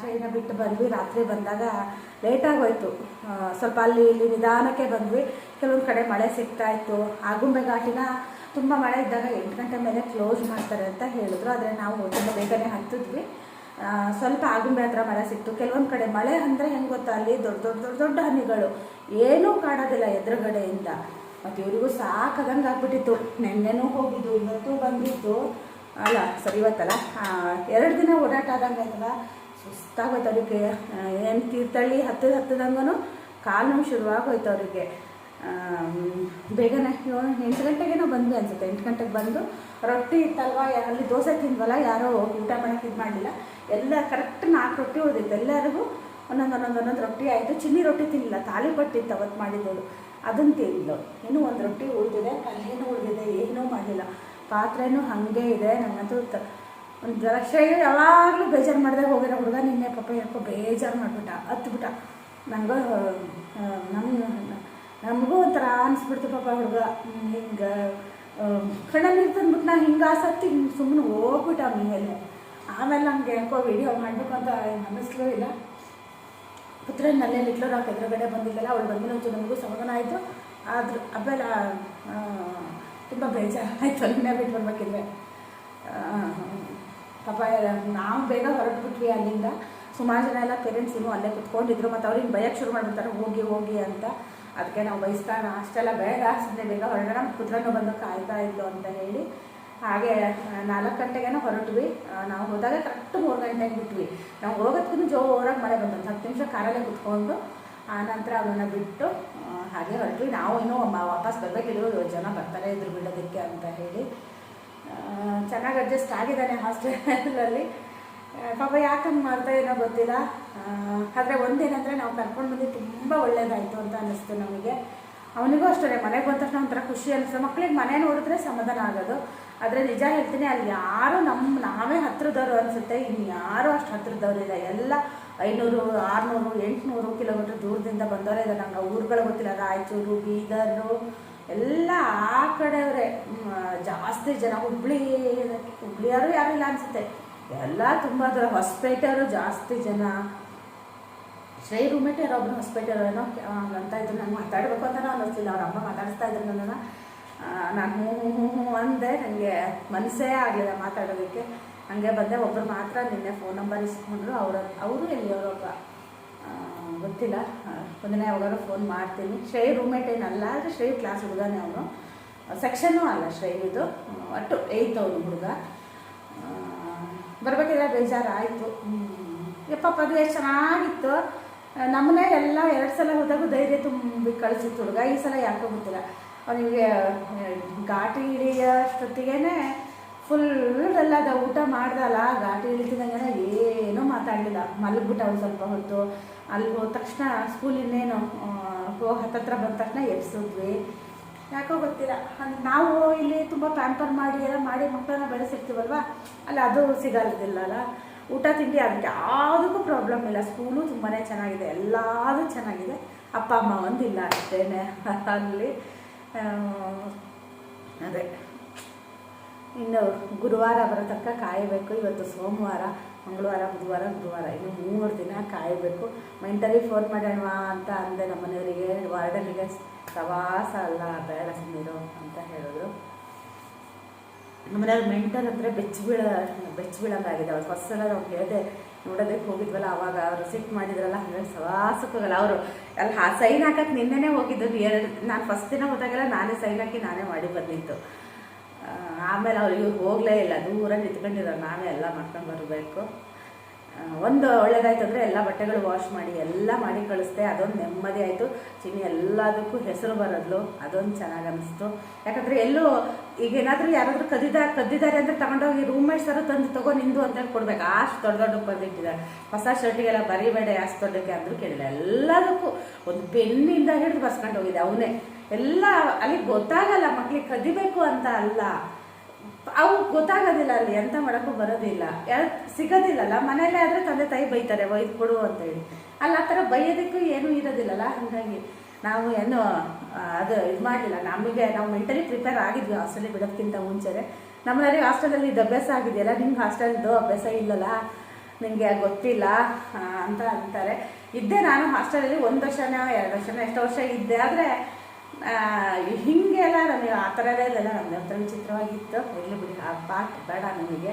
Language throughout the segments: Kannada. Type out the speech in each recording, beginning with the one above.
ಶೈನ ಬಿಟ್ಟು ಬಂದ್ವಿ. ರಾತ್ರಿ ಬಂದಾಗ ಲೇಟಾಗಿ ಹೋಯ್ತು ಸ್ವಲ್ಪ ಅಲ್ಲಿ ಇಲ್ಲಿ ನಿಧಾನಕ್ಕೆ ಬಂದ್ವಿ. ಕೆಲವೊಂದು ಕಡೆ ಮಳೆ ಸಿಗ್ತಾ ಇತ್ತು. ಆಗುಂಬೆ ಘಾಟಿನ ತುಂಬ ಮಳೆ ಇದ್ದಾಗ ಎಂಟು ಗಂಟೆ ಮೇಲೆ ಕ್ಲೋಸ್ ಮಾಡ್ತಾರೆ ಅಂತ ಹೇಳಿದ್ರು. ಆದರೆ ನಾವು ತುಂಬ ಬೇಗನೆ ಹತ್ತಿದ್ವಿ. ಸ್ವಲ್ಪ ಆಗುಂಬೆ ಹತ್ರ ಮಳೆ ಸಿಕ್ತು. ಕೆಲವೊಂದು ಕಡೆ ಮಳೆ ಅಂದರೆ ಹೆಂಗೆ ಗೊತ್ತಾ? ಅಲ್ಲಿ ದೊಡ್ಡ ದೊಡ್ಡ ದೊಡ್ಡ ದೊಡ್ಡ ಹನಿಗಳು. ಏನೂ ಕಾಣೋದಿಲ್ಲ ಎದುರುಗಡೆಯಿಂದ. ಮತ್ತು ಇವರಿಗೂ ಸಾಕಾದಂಗೆ ಆಗ್ಬಿಟ್ಟಿತ್ತು. ನೆನ್ನೆನೂ ಹೋಗಿದ್ದು, ಇವತ್ತು ಬಂದಿತ್ತು ಅಲ್ಲ ಸರಿ ಇವತ್ತಲ್ಲ? ಎರಡು ದಿನ ಓಡಾಟ ಆದಂಗೆ ಆಯ್ತಲ್ಲ ಸುಸ್ತಾಗೋಯ್ತು ಅವ್ರಿಗೆ ಏನು ತೀರ್ಥಳ್ಳಿ ಹತ್ತದ ಹತ್ತದಂಗೂ ಕಾಲು ಶುರುವಾಗೋಯ್ತು ಅವರಿಗೆ. ಬೇಗನೆ ಎಂಟು ಗಂಟೆಗೇನೋ ಬಂದ್ವಿ ಅನ್ಸುತ್ತೆ. ಎಂಟು ಗಂಟೆಗೆ ಬಂದು ರೊಟ್ಟಿ ಇತ್ತಲ್ವ ಅಲ್ಲಿ ದೋಸೆ ತಿಂದ್ವಲ್ಲ, ಯಾರೋ ಊಟ ಮಾಡೋಕ್ಕೆ ಇದು ಮಾಡಲಿಲ್ಲ. ಎಲ್ಲ ಕರೆಕ್ಟ್ ನಾಲ್ಕು ರೊಟ್ಟಿ ಉಳಿದಿತ್ತು. ಎಲ್ಲರಿಗೂ ಒಂದೊಂದು ಒಂದೊಂದು ಒಂದೊಂದು ರೊಟ್ಟಿ ಆಯಿತು. ಚಿನ್ನಿ ರೊಟ್ಟಿ ತಿನ್ನಲಿಲ್ಲ ತಾಲಿಪಟ್ಟಿತ್ತು ಅವತ್ತು ಮಾಡಿದ್ದವರು ಅದನ್ನು ತಿಂದ್ಲು. ಇನ್ನೂ ಒಂದು ರೊಟ್ಟಿ ಉಳಿದಿದೆ ಏನು ಉಳಿದಿದೆ, ಏನೂ ಮಾಡಲಿಲ್ಲ. ಪಾತ್ರೆನೂ ಹಾಗೆ ಇದೆ ನನ್ನದು ಒಂದು ಜಲಕ್ಷಯ ಯಾವಾಗಲೂ ಬೇಜಾರು ಮಾಡಿದೆ ಹೋಗಿರೋ ಹುಡುಗ ನಿನ್ನೆ ಪಾಪ ಯಾಕೋ ಬೇಜಾರು ಮಾಡಿಬಿಟ್ಟ, ಹತ್ಬಿಟ್ಟ. ನನಗೂ ನಮ್ಮ ನಮಗೂ ಒಂಥರ ಅನಿಸ್ಬಿಡ್ತು ಪಾಪ ಹುಡುಗ. ಹಿಂಗೆ ಕಣ್ಣಲ್ಲಿ ತಂದ್ಬಿಟ್ಟು ನಾ ಹಿಂಗೆ ಆಸಕ್ತಿ, ಹಿಂಗೆ ಸುಮ್ಮನೆ ಹೋಗ್ಬಿಟ್ಟ ಮೇಲೆ ಆಮೇಲೆ ನನಗೆ ಯಾಕೋ ವಿಡಿಯೋ ಮಾಡಬೇಕು ಅಂತ ಅನ್ನಿಸ್ಲೂ ಇಲ್ಲ. ಪುತ್ರನಲ್ಲೇ ಇಟ್ಲೋ ನಾವು ಎದುರುಗಡೆ ಬಂದಿದ್ದಲ್ಲ, ಅವಳು ಬಂದಿನ ನಮಗೂ ಸಮಾಧಾನ ಆಯಿತು. ಆದರೂ ಆಮೇಲೆ ತುಂಬ ಬೇಜಾರಾಯಿತು ಅಲ್ಲಿಂದ ಬಿಟ್ಟು ಬರ್ಬೇಕಿದ್ರೆ ಪಾಪ ನಾವು ಬೇಗ ಹೊರಟ್ಬಿಟ್ವಿ ಅಲ್ಲಿಂದ. ಸುಮಾರು ಜನ ಎಲ್ಲ ಪೇರೆಂಟ್ಸ್ ಇನ್ನೂ ಅಲ್ಲೇ ಕುತ್ಕೊಂಡಿದ್ರು, ಮತ್ತು ಅವ್ರಿಗೆ ಭಯಕ್ಕೆ ಶುರು ಮಾಡಿಬಿಡ್ತಾರೆ, ಹೋಗಿ ಹೋಗಿ ಅಂತ. ಅದಕ್ಕೆ ನಾವು ಬಯಸ್ತಾನ ಅಷ್ಟೆಲ್ಲ ಬೇಡ ಸುಮ್ಮನೆ ಬೇಗ ಹೊರಡೋಣ ಪುತ್ರನೂ ಬಂದು ಕಾಯ್ತಾ ಇದ್ದು ಅಂತ ಹೇಳಿ. ಹಾಗೆ ನಾಲ್ಕು ಗಂಟೆಗೇನೋ ಹೊರಟ್ವಿ. ನಾವು ಹೋದಾಗ ಕರೆಕ್ಟ್ ಮೂರು ಗಂಟೆಗೆ ಬಿಟ್ವಿ. ನಾವು ಹೋಗೋದಕ್ಕೂ ಜೋರಾಗಿ ಮಳೆ ಬಂತು ಹತ್ತು ನಿಮಿಷ ಕಾರಲ್ಲೇ ಕುತ್ಕೊಂಡು ಆನಂತರ ನಂತರ ಅವನ್ನ ಬಿಟ್ಟು ಹಾಗೆ ಹೊರಟ್ವಿ. ನಾವು ಇನ್ನೂ ವಾಪಸ್ ಬರಬೇಕಿದ್ರು, ಜನ ಬರ್ತಾರೆ ಇದ್ರು ಬಿಡೋದಕ್ಕೆ ಅಂತ ಹೇಳಿ. ಚೆನ್ನಾಗಿ ಅಡ್ಜಸ್ಟ್ ಆಗಿದ್ದಾನೆ ಹಾಸ್ಟೆಲಲ್ಲಿ. ಪಾಪ ಯಾಕಂಗೆ ಮಾಡ್ತಾ ಏನೋ ಗೊತ್ತಿಲ್ಲ. ಆದರೆ ಒಂದೇನಂದರೆ ನಾವು ಕರ್ಕೊಂಡು ಬಂದು ತುಂಬ ಒಳ್ಳೇದಾಯಿತು ಅಂತ ಅನ್ನಿಸ್ತು ನಮಗೆ. ಅವನಿಗೂ ಅಷ್ಟೇ, ಮನೆಗೆ ಬಂದ ತಕ್ಷಣ ಒಂಥರ ಖುಷಿ ಅನಿಸ್ತು ಮಕ್ಳಿಗೆ ಮನೆ ನೋಡಿದ್ರೆ ಸಮಾಧಾನ ಆಗೋದು. ಆದರೆ ನಿಜ ಹೇಳ್ತೀನಿ, ಅಲ್ಲಿ ಯಾರು ನಮ್ಮ ನಾವೇ ಹತ್ರದವರು ಅನಿಸುತ್ತೆ. ಇನ್ನು ಯಾರೂ ಅಷ್ಟು ಹತ್ರದವ್ರಿಲ್ಲ ಎಲ್ಲ ಐನೂರು, ಆರುನೂರು, ಎಂಟುನೂರು ಕಿಲೋಮೀಟ್ರ್ ದೂರದಿಂದ ಬಂದವರೇ ಇದ್ದಾರೆ ನಂಗೆ ಊರುಗಳು ಗೊತ್ತಿಲ್ಲ. ರಾಯಚೂರು, ಬೀದರು ಎಲ್ಲ ಆ ಕಡೆಯವರೇ. ಜಾಸ್ತಿ ಜನ ಹುಬ್ಳಿ, ಹುಬ್ಳಿಯವರು ಯಾರು ಇಲ್ಲ ಅನಿಸುತ್ತೆ. ಎಲ್ಲ ತುಂಬ ಥರ ಹೊಸಪೇಟೆಯವರು ಜಾಸ್ತಿ ಜನ. ಶ್ರೇ ರೂಮೇಟ್ ಯಾರೋ ಒಬ್ಬರು ಹೊಸಪೇಟೆಯವರು ಏನೋ ಅಂತ ಇದ್ರು. ನಾನು ಮಾತಾಡಬೇಕು ಅಂತಲೂ ಅನ್ನಿಸ್ತಿಲ್ಲ ಅವ್ರ ಅಮ್ಮ ಮಾತಾಡಿಸ್ತಾ ಇದ್ರು ನನ್ನ ನಾನು ಹ್ಞೂ ಹ್ಞೂ ಹ್ಞೂ ಅಂದೆ. ನನಗೆ ಮನಸ್ಸೇ ಆಗಲಿಲ್ಲ ಮಾತಾಡೋದಕ್ಕೆ. ಹಂಗೆ ಬಂದೆ. ಒಬ್ಬರು ಮಾತ್ರ ನಿನ್ನೆ ಫೋನ್ ನಂಬರ್ ಇಸ್ಕೊಂಡ್ರು. ಅವ್ರ, ಅವರು ಎಲ್ಲಿಯವರೊಬ್ಬ ಗೊತ್ತಿಲ್ಲ. ಒಂದಿನ ಯಾವಾಗ ಫೋನ್ ಮಾಡ್ತೀನಿ. ಶ್ರೇಯ್ ರೂಮೇಟ್ ಏನಲ್ಲ ಆದರೆ ಶ್ರೇಯ್ ಕ್ಲಾಸ್ ಹುಡುಗನೇ ಅವನು. ಸೆಕ್ಷನ್ನೂ ಅಲ್ಲ ಶ್ರೇಯಿದು ಒಟ್ಟು ಏಯ್ತ್ ಅವನು ಹುಡುಗ. ಬರಬೇಕಿದ್ರೆ ಬೇಜಾರಾಯಿತು. ಯಪ್ಪ ಅದು ಎಷ್ಟು ಚೆನ್ನಾಗಿತ್ತು. ನಮ್ಮನೆ ಎಲ್ಲ ಎರಡು ಸಲ ಹೋದಾಗೂ ಧೈರ್ಯ ತುಂಬಿ ಕಳಿಸಿತ್ತು ಹುಡುಗ. ಈ ಸಲ ಯಾಕೋ ಗೊತ್ತಿಲ್ಲ. ಅವನಿಗೆ ಘಾಟಿ ಇಳಿಯೋಷ್ಟೊತ್ತಿಗೆ ಫುಲ್ ಅದ ಊಟ ಮಾಡ್ದಲ್ಲ, ಘಾಟಿ ಇಳಿತಿದಂಗೆ ಏನೂ ಮಾತಾಡಲಿಲ್ಲ. ಮಲಗ್ಬಿಟ್ಟ ಅವ್ನು ಸ್ವಲ್ಪ ಹೊತ್ತು. ಅಲ್ಲಿ ಹೋದ ತಕ್ಷಣ ಸ್ಕೂಲ್ ಇನ್ನೇನು ಹೋಗಿ ಹತ್ತತ್ರ ಬಂದ ತಕ್ಷಣ ಎಬ್ಸಿದ್ವಿ. ಯಾಕೋ ಗೊತ್ತಿಲ್ಲ. ಅಂದ್ರೆ ನಾವು ಇಲ್ಲಿ ತುಂಬ ಪ್ಯಾಂಪರ್ ಮಾಡಿ, ಎಲ್ಲ ಮಾಡಿ ಮಕ್ಕಳನ್ನ ಬೆಳೆಸಿರ್ತೀವಲ್ವ? ಅಲ್ಲಿ ಅದು ಸಿಗಲ್ದಿಲ್ಲಲ್ಲ. ಊಟ, ತಿಂಡಿ ಅದಕ್ಕೆ ಯಾವುದಕ್ಕೂ ಪ್ರಾಬ್ಲಮ್ ಇಲ್ಲ. ಸ್ಕೂಲು ತುಂಬಾ ಚೆನ್ನಾಗಿದೆ. ಎಲ್ಲದೂ ಚೆನ್ನಾಗಿದೆ. ಅಪ್ಪ, ಅಮ್ಮ ಒಂದಿಲ್ಲ ಅಷ್ಟೇ ಅಲ್ಲಿ ಅದೇ. ಇನ್ನು ಗುರುವಾರ ಬರೋ ತನಕ ಕಾಯಬೇಕು. ಇವತ್ತು ಸೋಮವಾರ, ಮಂಗಳವಾರ, ಬುಧವಾರ ಗುರುವಾರ ಇನ್ನು ಮೂರು ದಿನ ಕಾಯಬೇಕು. ಮೆಂಟಲಿ ಫೋನ್ ಮಾಡೋಣ ಅಂತ ಅಂದೆ ನಮ್ಮ ವಾರ್ಡಲ್ಲಿಗೆ ಪ್ರವಾಸ ಅಲ್ಲ ಬೇಡ ಸುಮ್ಮನಿರು ಅಂತ ಹೇಳಿದ್ರು. ನಮ್ಮನೆಯವ್ರು ಮೆಂಟಲ್ ಅಂದರೆ ಬೆಚ್ಚ ಬೀಳ ಬೆಚ್ಚ ಬೀಳಂಗಾಗಿದೆ ಅವ್ರು ಫಸ್ಟ್ ಸಲ ನಾವು ಹೇಳಿದೆ ನೋಡೋದಕ್ಕೆ ಹೋಗಿದ್ವಲ್ಲ, ಅವಾಗ ಅವರು ಸಿಟ್ ಮಾಡಿದ್ರಲ್ಲ, ಹಂಗಾಗಿ ಸವಾಸಕ್ಕೋಗಲ್ಲ. ಅವರು ಅಲ್ಲಿ ಆ ಸೈನ್ ಹಾಕಕ್ಕೆ ನಿನ್ನೆನೇ ಹೋಗಿದ್ದು. ಎರಡು, ನಾನು ಫಸ್ಟ್ ದಿನ ಹೋದಾಗೆಲ್ಲ ನಾನೇ ಸೈನ್ ಹಾಕಿ ನಾನೇ ಮಾಡಿ ಬಂದಿತ್ತು ಆಮೇಲೆ ಅವ್ರು ಹೋಗಲೇ ಇಲ್ಲ ದೂರ ನಿಂತ್ಕೊಂಡಿರೋ ನಾವೇ ಎಲ್ಲ ಮಾಡ್ಕೊಂಡು ಬರಬೇಕು. ಒಂದು ಒಳ್ಳೇದಾಯ್ತು ಅಂದರೆ ಎಲ್ಲ ಬಟ್ಟೆಗಳು ವಾಶ್ ಮಾಡಿ, ಎಲ್ಲ ಮಾಡಿ ಕಳಿಸ್ದೆ, ಅದೊಂದು ನೆಮ್ಮದಿ ಆಯಿತು. ಚಿನ್ನಿ ಎಲ್ಲದಕ್ಕೂ ಹೆಸರು ಬರೋದ್ಲು, ಅದೊಂದು ಚೆನ್ನಾಗಿ ಅನಿಸ್ತು. ಯಾಕಂದರೆ ಎಲ್ಲೂ ಈಗ ಏನಾದರೂ ಯಾರಾದರೂ ಕದ್ದಿದ, ಕದ್ದಿದ್ದಾರೆ ಅಂದರೆ ತಗೊಂಡೋಗಿ ರೂಮ್ಮೇಟ್ಸರು ತಂದು ತಗೋ, ನಿಂದು ಅಂತೇಳಿ ಕೊಡ್ಬೇಕು. ಅಷ್ಟು ದೊಡ್ಡ ದೊಡ್ಡ ಬಂದಿಟ್ಟಿದ್ದಾರೆ ಹೊಸ ಶರ್ಟಿಗೆಲ್ಲ ಬರಿಬೇಡ, ಅಷ್ಟು ದೊಡ್ಡಕ್ಕೆ ಅಂದರೂ ಕೇಳಿಲ್ಲ. ಎಲ್ಲದಕ್ಕೂ ಒಂದು ಪೆನ್ನಿಂದ ಹಿಡಿದು ಬರ್ಸ್ಕೊಂಡು ಹೋಗಿದೆ ಅವನೇ. ಎಲ್ಲ, ಅಲ್ಲಿ ಗೊತ್ತಾಗಲ್ಲ ಮಕ್ಳಿಗೆ ಕದಿಬೇಕು ಅಂತ ಅಲ್ಲ. ಅವು ಗೊತ್ತಾಗೋದಿಲ್ಲ ಅಲ್ಲಿ, ಎಂತ ಮಾಡೋಕ್ಕೂ ಬರೋದಿಲ್ಲ. ಸಿಗೋದಿಲ್ಲಲ್ಲ. ಮನೆಯಲ್ಲೇ ಆದರೆ ತಂದೆ ತಾಯಿ ಬೈತಾರೆ, ಒಯ್ದು ಕೊಡು ಅಂತೇಳಿ ಅಲ್ಲಿ, ಆ ಥರ ಬೈಯೋದಕ್ಕೂ ಏನೂ ಇರೋದಿಲ್ಲಲ್ಲ? ಹಾಗಾಗಿ ನಾವು ಏನು ಅದು ಇದು ಮಾಡಲಿಲ್ಲ. ನಮಗೆ, ನಾವು ಮೆಂಟಲಿ ಪ್ರಿಪೇರ್ ಆಗಿದ್ವಿ ಹಾಸ್ಟೆಲಿಗೆ ಬಿಡೋಕ್ಕಿಂತ ಮುಂಚೆನೆ. ನಮ್ಮನೆಯವ್ರಿಗೆ ಹಾಸ್ಟೆಲಲ್ಲಿ ಇದು ಅಭ್ಯಾಸ ಆಗಿದೆಯಲ್ಲ? ನಿಮ್ಗೆ ಹಾಸ್ಟೆಲ್ದು ಅಭ್ಯಾಸ ಇಲ್ಲಲ್ಲ? ನಿಮಗೆ ಗೊತ್ತಿಲ್ಲ? ಅಂತ ಅಂತಾರೆ. ಇದ್ದೆ ನಾನು ಹಾಸ್ಟೆಲಲ್ಲಿ ಒಂದು ವರ್ಷನೋ, ಎರಡು ವರ್ಷನೋ, ಎಷ್ಟು ವರ್ಷ ಇದ್ದೆ. ಆದರೆ ಹಿಂಗೆಲ್ಲ ನಮಗೆ ಆ ಥರ ಎಲ್ಲ ಇಲ್ಲ ನಮ್ಮದು ಒಂಥರ ವಿಚಿತ್ರವಾಗಿತ್ತು. ಇರಲಿ ಬಿಡಿ, ಆ ಪಾಟ್ ಬೇಡ ನಮಗೆ.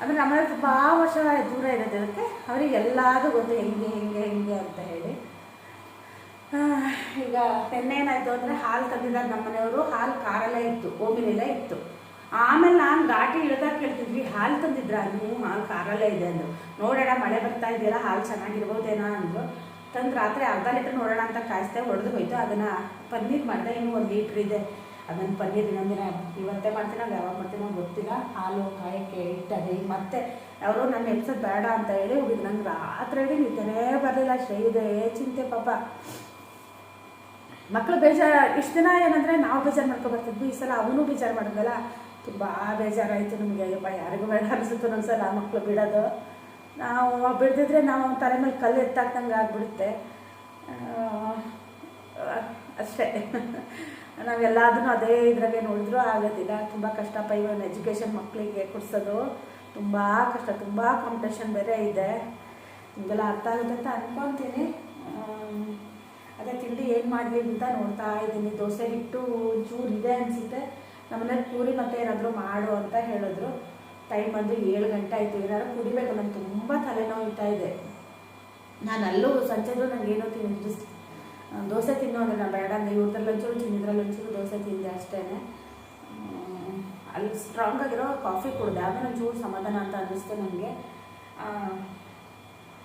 ಅಂದರೆ ನಮ್ಮ ತುಂಬ ವರ್ಷ ದೂರ ಇರೋದಕ್ಕೆ ಅವರಿಗೆ ಎಲ್ಲದೂ ಗೊತ್ತು, ಹೆಂಗೆ ಹೆಂಗೆ ಹೆಂಗೆ ಅಂತ ಹೇಳಿ. ಈಗ ಏನಾಯಿತು ಅಂದರೆ ಹಾಲು ತಂದಿದ್ದಾರೆ ನಮ್ಮ ಮನೆಯವರು. ಹಾಲು ಕಾರಲ್ಲೇ ಇತ್ತು ಓಮಿಲೆಲ್ಲ ಇತ್ತು. ಆಮೇಲೆ ನಾನು ಘಾಟಿ ಇಳಿದಾಗ ಕೇಳ್ತಿದ್ವಿ, ಹಾಲು ತಂದಿದ್ರ ನೀವು? ಹಾಲು ಕಾರಲ್ಲೇ ಇದೆ ಅಂದರು. ನೋಡೋಣ, ಮಳೆ ಬರ್ತಾ ಇದೆಯಲ್ಲ, ಹಾಲು ಚೆನ್ನಾಗಿರ್ಬೋದೇನೋ ಅಂದರು. ತಂದು ರಾತ್ರಿ ಅರ್ಧ ಲೀಟ್ರ್ ನೋಡೋಣ ಅಂತ ಕಾಯಿಸ್ದೆ ಹೊಡೆದು ಹೋಯ್ತು. ಅದನ್ನು ಪನ್ನೀರ್ ಮಾಡಿದೆ. ಇನ್ನೂ ಒಂದು ಲೀಟ್ರ್ ಇದೆ. ಅದನ್ನು ಪನ್ನೀರ್ ಇನ್ನೊಂದಿನ ಇವತ್ತೇ ಮಾಡ್ತೀನಿ. ಅದು ಯಾವಾಗ ಮಾಡ್ತೀನೋ ಗೊತ್ತಿಲ್ಲ. ಹಾಲು ಕಾಯಕ್ಕೆ ಇಟ್ಟದೆ ಮತ್ತೆ ಅವರು ನನ್ನ ಎಪ್ಸೋದು ಬೇಡ ಅಂತ ಹೇಳಿ ಹೋಗಿದ್ದು ನಂಗೆ ರಾತ್ರಿ ನಿದ್ದೆನೇ ಬರಲಿಲ್ಲ. ಶ್ರೇಯಿದೆ ಚಿಂತೆ ಪಾಪ. ಮಕ್ಕಳು ಬೇಜಾರು, ಇಷ್ಟು ದಿನ ಏನಂದರೆ ನಾವು ಬೇಜಾರು ಮಾಡ್ಕೊಬರ್ತಿದ್ವಿ ಈ ಸಲ ಅವನು ಬೇಜಾರು ಮಾಡಿದ್ವಲ್ಲ ತುಂಬ ಬೇಜಾರಾಯಿತು ನಮಗೆ. ಅಯ್ಯಪ್ಪ, ಯಾರಿಗೂ ಬೇಡ ಅನಿಸುತ್ತೆ ಒಂದ್ಸಲ ಮಕ್ಕಳು ಬಿಡೋದು. ನಾವು ಬಿಡ್ದಿದ್ರೆ ನಾವು ತಲೆ ಮೇಲೆ ಕಲ್ಲು ಎತ್ತಾಕ್ದಂಗೆ ಆಗ್ಬಿಡುತ್ತೆ. ಅಷ್ಟೇ. ನಾವೆಲ್ಲಾದ್ರೂ ಅದೇ ಇದ್ರಾಗೆ ನೋಡಿದ್ರು ಆಗೋದಿಲ್ಲ. ತುಂಬ ಕಷ್ಟಪ್ಪ ಇವಾಗ ಎಜುಕೇಷನ್ ಮಕ್ಕಳಿಗೆ ಕೊಡ್ಸೋದು. ತುಂಬ ಕಷ್ಟ, ತುಂಬ ಕಾಂಪಿಟೇಷನ್ ಬೇರೆ ಇದೆ. ನಿಮಗೆಲ್ಲ ಅರ್ಥ ಆಗುತ್ತೆ ಅಂತ ಅನ್ಕೊತೀನಿ. ಅದೇ ತಿಂಡಿ ಏನು ಮಾಡಲಿ ಅಂತ ನೋಡ್ತಾ ಇದ್ದೀನಿ. ದೋಸೆ ಹಿಟ್ಟು, ಚೂರು ಇದೆ ಅನಿಸುತ್ತೆ. ನಮ್ಮನೇಲಿ ಪೂರಿ ಮತ್ತೆ ಏನಾದರೂ ಮಾಡು ಅಂತ ಹೇಳಿದ್ರು. ಟೈಮ್ ಬಂದು ಏಳು ಗಂಟೆ ಆಯಿತು. ಏನಾದ್ರು ಕುಡಿಬೇಕು, ನಂಗೆ ತುಂಬ ತಲೆನೋಯ್ತಾ ಇದೆ. ನಾನು ಅಲ್ಲೂ ಸಂಜೆದು ನನಗೆ ಏನೋ ತಿಂದು ದೋಸೆ ತಿನ್ನು ಅಂದರೆ ನಾನು ಬೇಡ. ಅಂದರೆ ಇವ್ರದ್ರಲ್ಲಿ ಒಂಚೂರು ಚಿನ್ನದ್ರಲ್ಲಿ ಒಂಚೂರು ದೋಸೆ ತಿಂದೆ ಅಷ್ಟೇ ಅಲ್ಲಿ ಸ್ಟ್ರಾಂಗ್ ಆಗಿರೋ ಕಾಫಿ ಕುಡ್ದೆ. ಆಮೇಲೆ ಒಂಚೂರು ಸಮಾಧಾನ ಅಂತ ಅನ್ನಿಸ್ತು ನನಗೆ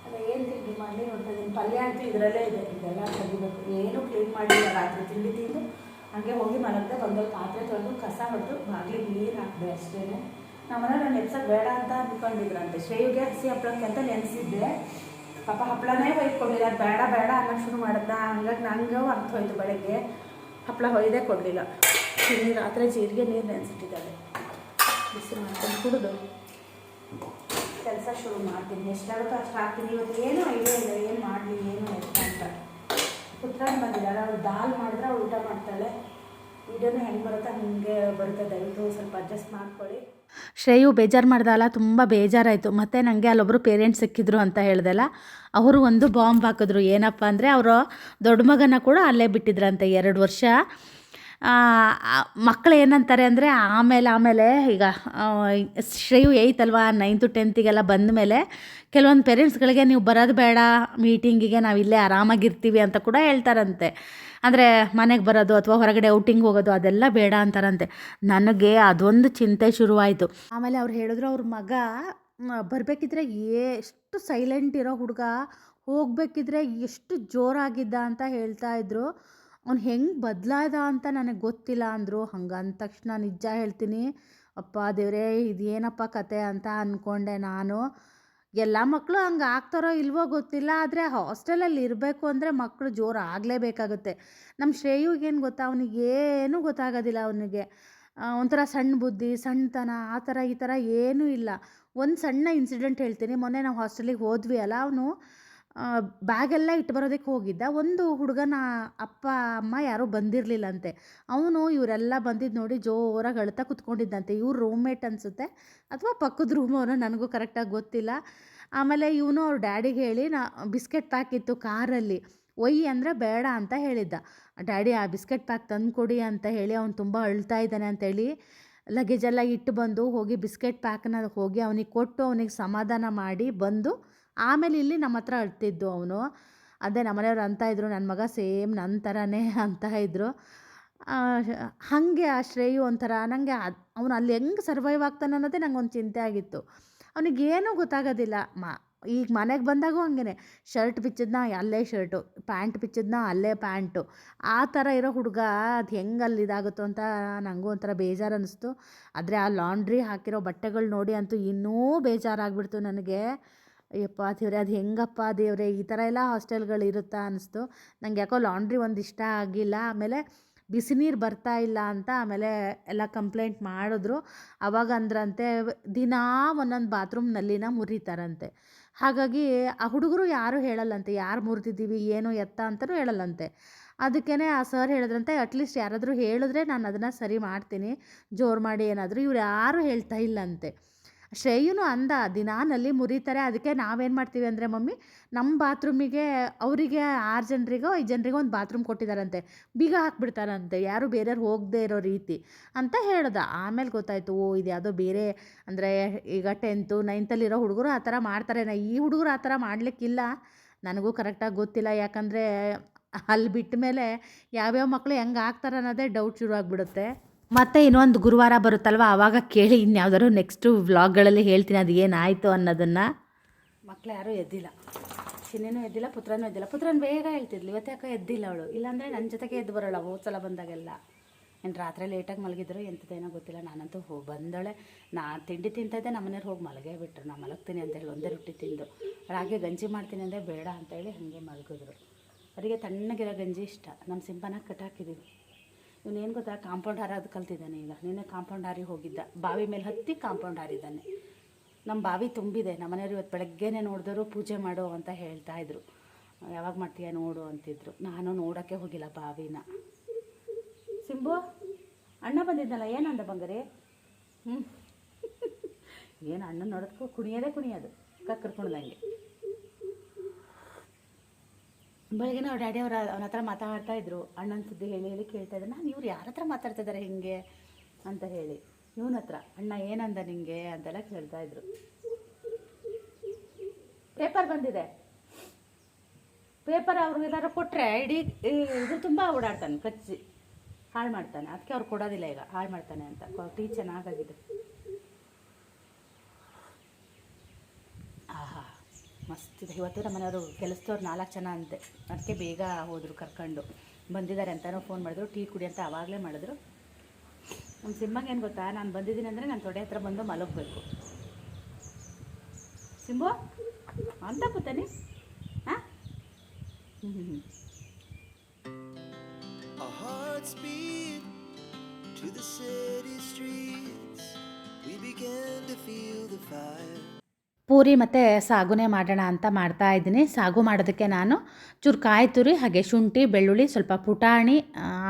ಅದೇ ಏನು ತಿಂಡಿ ಮಾಡಲಿ ನೋಡ್ತಾ ಪಲ್ಯ ಅಂತೂ ಇದರಲ್ಲೇ ಇದೆ. ಇದೆಲ್ಲ ತೆಗಿಬೇಕು. ಏನು ಕ್ಲೀನ್ ಮಾಡಿಲ್ಲ. ರಾತ್ರಿ ತಿಂಡಿ ತಿಂದು ಹಾಗೆ ಹೋಗಿ ಮಲಗದೆ ಒಂದೊಂದು ಪಾತ್ರೆ ತೊಳೆದು ಕಸ ಹೊಡೆದು ಬಾಗಿಲಿಗೆ ನೀರು ಹಾಕಿದೆ ಅಷ್ಟೇ ನಮ್ಮನೆ ನಾನು ನೆನ್ಸಕ್ಕೆ ಬೇಡ ಅಂತ ಅಂದ್ಕೊಂಡಿದ್ರಂತೆ ಶ್ರೇಯುಗೆ ಹಸಿ ಹಪ್ಪಳಕ್ಕೆ ಅಂತ ನೆನೆಸಿದ್ದೆ. ಪಾಪ ಹಪ್ಪಳನೇ ಒಯ್ಕೊಂಡಿಲ್ಲ ಅದು ಬೇಡ ಬೇಡ ಅನ್ನೋಕ್ಕೆ ಶುರು ಮಾಡಿದ್ದ ಹಂಗಾಗಿ ನನಗೂ ಅರ್ಥ ಹೋಯ್ತು ಬೆಳಗ್ಗೆ. ಹಪ್ಪಳ ಹೊಯ್ದೇ ಕೊಡಲಿಲ್ಲ. ತಿಂದು ರಾತ್ರಿ ಜೀರಿಗೆ ನೀರು ನೆನೆಸಿಟ್ಟಿದ್ದಾರೆ ಬಿಸಿ ಮಾಡ್ಕೊಂಡು ಕುಡಿದು ಕೆಲಸ ಶುರು ಮಾಡ್ತೀನಿ. ಎಷ್ಟಾಗುತ್ತೋ ಅಷ್ಟು ಹಾಕ್ತೀನಿ. ಇವತ್ತು ಏನೂ ಐಡಿಯಾ ಇಲ್ಲ. ಏನು ಮಾಡಲಿ, ಏನು ಅಂತ. ಪುತ್ರಾನ್ ಬಂದಿದ್ದಾರೆ. ಅವ್ರು ದಾಲ್ ಮಾಡಿದ್ರೆ ಅವ್ರು ಊಟ ಮಾಡ್ತಾಳೆ. ವಿಡಿಯೋನು ಹೆಂಗೆ ಬರುತ್ತೆ ಹಂಗೆ ಬರುತ್ತೆ. ದಯವಿಟ್ಟು ಸ್ವಲ್ಪ ಅಡ್ಜಸ್ಟ್ ಮಾಡ್ಕೊಳ್ಳಿ. ಶ್ರೇಯು ಬೇಜಾರು ಮಾಡ್ದಲ್ಲ, ತುಂಬ ಬೇಜಾರಾಯಿತು. ಮತ್ತು ನನಗೆ ಅಲ್ಲೊಬ್ಬರು ಪೇರೆಂಟ್ಸ್ ಸಿಕ್ಕಿದ್ರು ಅಂತ ಹೇಳ್ದಲ್ಲ, ಅವರು ಒಂದು ಬಾಂಬ್ ಹಾಕಿದ್ರು. ಏನಪ್ಪ ಅಂದರೆ, ಅವರು ದೊಡ್ಡ ಮಗನ ಕೂಡ ಅಲ್ಲೇ ಬಿಟ್ಟಿದ್ರಂತೆ ಎರಡು ವರ್ಷ. ಮಕ್ಕಳು ಏನಂತಾರೆ ಅಂದರೆ, ಆಮೇಲೆ ಆಮೇಲೆ ಈಗ ಶ್ರೇಯು ಏಯ್ತ್ ಅಲ್ವಾ ನೈನ್ತು ಟೆಂತಿಗೆಲ್ಲ ಬಂದ ಮೇಲೆ ಕೆಲವೊಂದು ಪೇರೆಂಟ್ಸ್ಗಳಿಗೆ ನೀವು ಬರೋದು ಬೇಡ ಮೀಟಿಂಗಿಗೆ ನಾವು ಇಲ್ಲೇ ಆರಾಮಾಗಿರ್ತೀವಿ ಅಂತ ಕೂಡ ಹೇಳ್ತಾರಂತೆ. ಅಂದರೆ ಮನೆಗೆ ಬರೋದು ಅಥವಾ ಹೊರಗಡೆ ಔಟಿಂಗ್ ಹೋಗೋದು ಅದೆಲ್ಲ ಬೇಡ ಅಂತಾರಂತೆ. ನನಗೆ ಅದೊಂದು ಚಿಂತೆ ಶುರುವಾಯಿತು. ಆಮೇಲೆ ಅವ್ರು ಹೇಳಿದ್ರು ಅವ್ರ ಮಗ ಬರಬೇಕಿದ್ರೆ ಎಷ್ಟು ಸೈಲೆಂಟ್ ಇರೋ ಹುಡುಗ, ಹೋಗಬೇಕಿದ್ರೆ ಎಷ್ಟು ಜೋರಾಗಿದ್ದ ಅಂತ ಹೇಳ್ತಾ ಇದ್ರು. ಅವ್ನು ಹೆಂಗೆ ಬದಲಾದ ಅಂತ ನನಗೆ ಗೊತ್ತಿಲ್ಲ ಅಂದರು. ಹಂಗೆ ಅಂದ ತಕ್ಷಣ ನಿಜ ಹೇಳ್ತೀನಿ. ಅಪ್ಪ ದೇವರೇ, ಇದೇನಪ್ಪ ಕತೆ ಅಂತ ಅಂದ್ಕೊಂಡೆ ನಾನು. ಎಲ್ಲ ಮಕ್ಕಳು ಹಂಗೆ ಆಗ್ತಾರೋ ಇಲ್ವೋ ಗೊತ್ತಿಲ್ಲ, ಆದರೆ ಹಾಸ್ಟೆಲಲ್ಲಿ ಇರಬೇಕು ಅಂದರೆ ಮಕ್ಕಳು ಜೋರು ಆಗಲೇಬೇಕಾಗುತ್ತೆ. ನಮ್ಮ ಶ್ರೇಯುಗೇನು ಗೊತ್ತಾ? ಅವನಿಗೆ ಏನೂ ಗೊತ್ತಾಗೋದಿಲ್ಲ ಅವನಿಗೆ. ಒಂಥರ ಸಣ್ಣ ಬುದ್ಧಿ ಸಣ್ಣತನ ಆ ಥರ ಈ ಥರ ಏನೂ ಇಲ್ಲ. ಒಂದು ಸಣ್ಣ ಇನ್ಸಿಡೆಂಟ್ ಹೇಳ್ತೀನಿ. ಮೊನ್ನೆ ನಾವು ಹಾಸ್ಟೆಲಿಗೆ ಹೋದ್ವಿ ಅಲ್ಲ ಅವನು. ಬ್ಯಾಗೆಲ್ಲ ಇಟ್ಟು ಬರೋದಕ್ಕೆ ಹೋಗಿದ್ದ. ಒಂದು ಹುಡುಗನ ಅಪ್ಪ, ಅಮ್ಮ ಯಾರೂ ಬಂದಿರಲಿಲ್ಲಂತೆ. ಅವನು ಇವರೆಲ್ಲ ಬಂದಿದ್ದು ನೋಡಿ ಜೋರಾಗಿ ಅಳ್ತಾ ಕುತ್ಕೊಂಡಿದ್ದಂತೆ. ಇವ್ರು ರೂಮ್ಮೇಟ್ ಅನಿಸುತ್ತೆ. ಅಥವಾ ಪಕ್ಕದ ರೂಮ್ ಅವನು ನನಗೂ ಕರೆಕ್ಟಾಗಿ ಗೊತ್ತಿಲ್ಲ. ಆಮೇಲೆ ಇವನು ಅವ್ರ ಡ್ಯಾಡಿಗೆ ಹೇಳಿ, ನಾ, ಬಿಸ್ಕೆಟ್ ಪ್ಯಾಕ್ ಇತ್ತು ಕಾರಲ್ಲಿ. ಒಯ್ಯಿ ಅಂದರೆ ಬೇಡ ಅಂತ ಹೇಳಿದ್ದ. ಡ್ಯಾಡಿ ಆ ಬಿಸ್ಕೆಟ್ ಪ್ಯಾಕ್ ತಂದು ಕೊಡಿ ಅಂತ ಹೇಳಿ ಅವ್ನು ತುಂಬ ಅಳ್ತಾ ಇದ್ದಾನೆ ಅಂತೇಳಿ ಲಗೇಜೆಲ್ಲ ಇಟ್ಟು ಬಂದು ಹೋಗಿ ಬಿಸ್ಕೆಟ್ ಪ್ಯಾಕ್ನ ಹೋಗಿ ಅವನಿಗೆ ಕೊಟ್ಟು ಅವನಿಗೆ ಸಮಾಧಾನ ಮಾಡಿ ಬಂದು ಆಮೇಲೆ ಇಲ್ಲಿ ನಮ್ಮ ಹತ್ರ ಅಳ್ತಿದ್ದು ಅವನು. ಅದೇ ನಮ್ಮನೆಯವ್ರು ಅಂತ ಇದ್ದರು ನನ್ನ ಮಗ ಸೇಮ್ ನನ್ನ ಥರನೇ ಅಂತ ಇದ್ದರು ಹಾಗೆ ಆ ಶ್ರೇಯು ಒಂಥರ ನನಗೆ ಅದು, ಅವನು ಅಲ್ಲಿ ಹೆಂಗೆ ಸರ್ವೈವ್ ಆಗ್ತಾನೆ ಅನ್ನೋದೇ ನಂಗೆ ಒಂದು ಚಿಂತೆ ಆಗಿತ್ತು. ಅವನಿಗೇನೂ ಗೊತ್ತಾಗೋದಿಲ್ಲ. ಮ, ಈಗ ಮನೆಗೆ ಬಂದಾಗೂ ಹಂಗೆ ಶರ್ಟ್ ಬಿಚ್ಚಿದ್ನ ಅಲ್ಲೇ ಶರ್ಟು, ಪ್ಯಾಂಟ್ ಬಿಚ್ಚಿದ್ನ ಅಲ್ಲೇ ಪ್ಯಾಂಟು. ಆ ಥರ ಇರೋ ಹುಡುಗ ಅದು ಹೆಂಗೆ ಅಲ್ಲಿ ಇದಾಗುತ್ತೋ ಅಂತ ನನಗೂ ಒಂಥರ ಬೇಜಾರು ಅನ್ನಿಸ್ತು ಆದರೆ ಆ ಲಾಂಡ್ರಿ ಹಾಕಿರೋ ಬಟ್ಟೆಗಳು ನೋಡಿ ಅಂತೂ ಇನ್ನೂ ಬೇಜಾರಾಗ್ಬಿಡ್ತು ನನಗೆ. ಅಯ್ಯಪ್ಪ ದೇವ್ರೆ, ಅದು ಹೆಂಗಪ್ಪ ದೇವ್ರೆ? ಈ ಥರ ಎಲ್ಲ ಹಾಸ್ಟೆಲ್ಗಳು ಇರುತ್ತಾ ಅನ್ನಿಸ್ತು. ನಂಗೆ ಯಾಕೋ ಲಾಂಡ್ರಿ ಒಂದು ಇಷ್ಟ ಆಗಿಲ್ಲ. ಆಮೇಲೆ ಬಿಸಿ ನೀರು ಬರ್ತಾ ಇಲ್ಲ ಅಂತ ಆಮೇಲೆ ಎಲ್ಲ ಕಂಪ್ಲೇಂಟ್ ಮಾಡಿದ್ರು. ಅವಾಗ ಅಂದ್ರಂತೆ, ದಿನಾ ಒಂದೊಂದು ಬಾತ್ರೂಮ್ ನಲ್ಲಿನ ಮುರಿತಾರಂತೆ. ಹಾಗಾಗಿ ಆ ಹುಡುಗರು ಯಾರೂ ಹೇಳಲ್ಲಂತೆ. ಯಾರು ಮುರಿದಿದ್ದೀವಿ, ಏನು ಎತ್ತ ಅಂತಲೂ ಹೇಳಲ್ಲಂತೆ. ಅದಕ್ಕೇ ಆ ಸರ್ ಹೇಳಿದ್ರಂತೆ ಅಟ್ಲೀಸ್ಟ್ ಯಾರಾದರೂ ಹೇಳಿದ್ರೆ ನಾನು ಅದನ್ನು ಸರಿ ಮಾಡ್ತೀನಿ. ಜೋರು ಮಾಡಿ ಏನಾದರೂ. ಇವ್ರು ಯಾರೂ ಹೇಳ್ತಾ ಇಲ್ಲಂತೆ. ಶ್ರೇಯುನು ಅಂದ, ದಿನಾ ನಲ್ಲಿ ಮುರಿತಾರೆ, ಅದಕ್ಕೆ ನಾವೇನು ಮಾಡ್ತೀವಿ ಅಂದರೆ ಮಮ್ಮಿ ನಮ್ಮ ಬಾತ್ರೂಮಿಗೆ ಅವರಿಗೆ ಆರು ಜನರಿಗೋ, ಐದು ಜನರಿಗೋ ಒಂದು ಬಾತ್ರೂಮ್ ಕೊಟ್ಟಿದ್ದಾರಂತೆ ಬೀಗ ಹಾಕ್ಬಿಡ್ತಾರಂತೆ, ಯಾರು ಬೇರೆಯವ್ರು ಹೋಗದೇ ಇರೋ ರೀತಿ ಅಂತ ಹೇಳ್ದ. ಆಮೇಲೆ ಗೊತ್ತಾಯಿತು, ಓ, ಇದು ಯಾವುದೋ ಬೇರೆ, ಅಂದರೆ ಈಗ ಟೆಂತು ನೈನ್ತಲ್ಲಿರೋ ಹುಡುಗರು ಆ ಥರ ಮಾಡ್ತಾರೆ, ನಾ ಈ ಹುಡುಗರು ಆ ಥರ ಮಾಡಲಿಕ್ಕಿಲ್ಲ, ನನಗೂ ಕರೆಕ್ಟಾಗಿ ಗೊತ್ತಿಲ್ಲ, ಯಾಕಂದರೆ ಅಲ್ಲಿ ಬಿಟ್ಟ ಮೇಲೆ ಯಾವ್ಯಾವ ಮಕ್ಕಳು ಹೆಂಗೆ ಆಗ್ತಾರೆ ಅನ್ನೋದೇ ಡೌಟ್ ಶುರು ಆಗಿಬಿಡುತ್ತೆ. ಮತ್ತು ಇನ್ನೊಂದು ಗುರುವಾರ ಬರುತ್ತಲ್ವ? ಆವಾಗ ಕೇಳಿ ಇನ್ಯಾವ್ದಾರು ನೆಕ್ಸ್ಟು ವ್ಲಾಗ್ಗಳಲ್ಲಿ ಹೇಳ್ತೀನಿ. ಅದು ಏನಾಯಿತು ಅನ್ನೋದನ್ನು. ಮಕ್ಳು ಯಾರೂ ಎದ್ದಿಲ್ಲ. ಚಿನ್ನೂ ಎದ್ದಿಲ್ಲ, ಪುತ್ರನೂ ಎದ್ದಿಲ್ಲ. ಪುತ್ರನ ಬೇಗ ಹೇಳ್ತಿದ್ಲು. ಇವತ್ತು ಯಾಕೆ ಎದ್ದಿಲ್ಲ ಅವಳು. ಇಲ್ಲಾಂದರೆ ನನ್ನ ಜೊತೆಗೆ ಎದ್ದು ಬರೋಳ ಹೋದ ಸಲ ಬಂದಾಗೆಲ್ಲ. ಏನು ರಾತ್ರಿ ಲೇಟಾಗಿ ಮಲಗಿದ್ರು ಎಂಥದ್ದೇನೋ ಗೊತ್ತಿಲ್ಲ. ನಾನಂತೂ ಹೋಗಿ ಬಂದಳೆ ನಾ ತಿಂಡಿ ತಿಂತಿದ್ದೆ ಮನೇಲಿ ಹೋಗಿ ಮಲಗೇ ಬಿಟ್ರು. ನಾ ಮಲಗ್ತೀನಿ ಅಂತ ಹೇಳಿ ಒಂದೇ ರೊಟ್ಟಿ ತಿಂದು. ರಾಗಿ ಗಂಜಿ ಮಾಡ್ತೀನಿ ಅಂದರೆ ಬೇಡ ಅಂತೇಳಿ ಹಾಗೆ ಮಲಗಿದ್ರು. ಅವರಿಗೆ ತಣ್ಣಗಿರೋ ಗಂಜಿ ಇಷ್ಟ. ನಮ್ಮ ಸಿಂಪನ ಕಟ್ಟಾಕಿದ್ದೀವಿ ಇವನೇನು ಗೊತ್ತಾ? ಕಾಂಪೌಂಡ್ ಹಾರೋದು ಕಲ್ತಿದ್ದಾನೆ ಈಗ. ನಿನ್ನೆ ಕಾಂಪೌಂಡ್ ಹಾರಿ ಹೋಗಿದ್ದ. ಬಾವಿ ಮೇಲೆ ಹತ್ತಿ ಕಾಂಪೌಂಡ್ ಹಾರಿದ್ದಾನೆ. ನಮ್ಮ ಬಾವಿ ತುಂಬಿದೆ. ನಮ್ಮ ನಮ್ಮನೆಯವ್ರು ಇವತ್ತು ಬೆಳಗ್ಗೆನೇ ನೋಡಿದವರು ಪೂಜೆ ಮಾಡು ಅಂತ ಹೇಳ್ತಾ ಇದ್ರು. ಯಾವಾಗ ಮಾಡ್ತೀಯ ನೋಡು ಅಂತಿದ್ರು. ನಾನು ನೋಡೋಕ್ಕೆ ಹೋಗಿಲ್ಲ ಬಾವಿನ. ಸಿಂಬು, ಅಣ್ಣ ಬಂದಿದ್ದಲ್ಲ ಏನಂದ ಬಂಗಾರಿ? ಹ್ಞೂ ಏನು ಅಣ್ಣ ನೋಡೋದಕ್ಕೂ ಕುಣಿಯೋದೇ ಕುಣಿಯೋದು. ಕಕ್ಕರ್ಕೊಂಡ್ದಂಗೆ ಬೆಳಗ್ಗೆ ಅವ್ರ ಡ್ಯಾಡಿ ಅವ್ರ ಅವನ ಹತ್ರ ಮಾತಾಡ್ತಾ ಇದ್ರು. ಅಣ್ಣನ ಸುದ್ದಿ ಹೇಳಿ ಹೇಳಿ ಕೇಳ್ತಾ ಇದ್ರು. ನಾನು ಇವ್ರು ಯಾರ ಹತ್ರ ಮಾತಾಡ್ತಾ ಇದ್ದಾರೆ ಹಿಂಗೆ ಅಂತ ಹೇಳಿ. ಇವನ ಹತ್ರ. ಅಣ್ಣ ಏನಂದ ನಿಂಗೆ ಅಂತೆಲ್ಲ ಕೇಳ್ತಾ ಇದ್ರು. ಪೇಪರ್ ಬಂದಿದೆ. ಪೇಪರ್ ಅವ್ರಿಗೆ ಏನಾದ್ರು ಕೊಟ್ಟರೆ ಇಡೀ ಇದು ತುಂಬ ಓಡಾಡ್ತಾನೆ, ಕಚ್ಚಿ. ಹಾಳು ಮಾಡ್ತಾನೆ. ಅದಕ್ಕೆ ಅವ್ರು ಕೊಡೋದಿಲ್ಲ ಈಗ. ಹಾಳು ಮಾಡ್ತಾನೆ ಅಂತ. ಟೀ ಚೆನ್ನಾಗಾಗಿದೆ. ಮಸ್ತಿದೆ ಇವತ್ತು ನಮ್ಮ ಮನೆಯವರು ಕೆಲಸದವ್ರು ನಾಲ್ಕು ಜನ ಅಂತೆ. ಅದಕ್ಕೆ ಬೇಗ ಹೋದರು ಕರ್ಕೊಂಡು. ಬಂದಿದ್ದಾರೆ ಅಂತಲೂ ಫೋನ್ ಮಾಡಿದ್ರು. ಟೀ ಕುಡಿ ಅಂತ ಆವಾಗಲೇ ಮಾಡಿದ್ರು. ನಮ್ಮ ಸಿಂಹಗೆ ಏನು ಗೊತ್ತಾ? ನಾನು ಬಂದಿದ್ದೀನಿ ಅಂದರೆ ನಾನು ತೊಡೆ ಹತ್ರ ಬಂದು ಮಲಗಬೇಕು. ಸಿಂಬು ಅಂತ ಕೂತಾನೆ. ಹಾಂ? ಹ್ಞೂ ಹ್ಞೂ ಹ್ಞೂ to the city streets. We began to feel the fire. Puri ಮತ್ತು ಸಾಗುನೇ ಮಾಡೋಣ ಅಂತ ಮಾಡ್ತಾ ಇದ್ದೀನಿ. ಸಾಗು ಮಾಡೋದಕ್ಕೆ ನಾನು ಚೂರು ಕಾಯಿ ತುರಿ, ಹಾಗೆ ಶುಂಠಿ, ಬೆಳ್ಳುಳ್ಳಿ, ಸ್ವಲ್ಪ ಪುಟಾಣಿ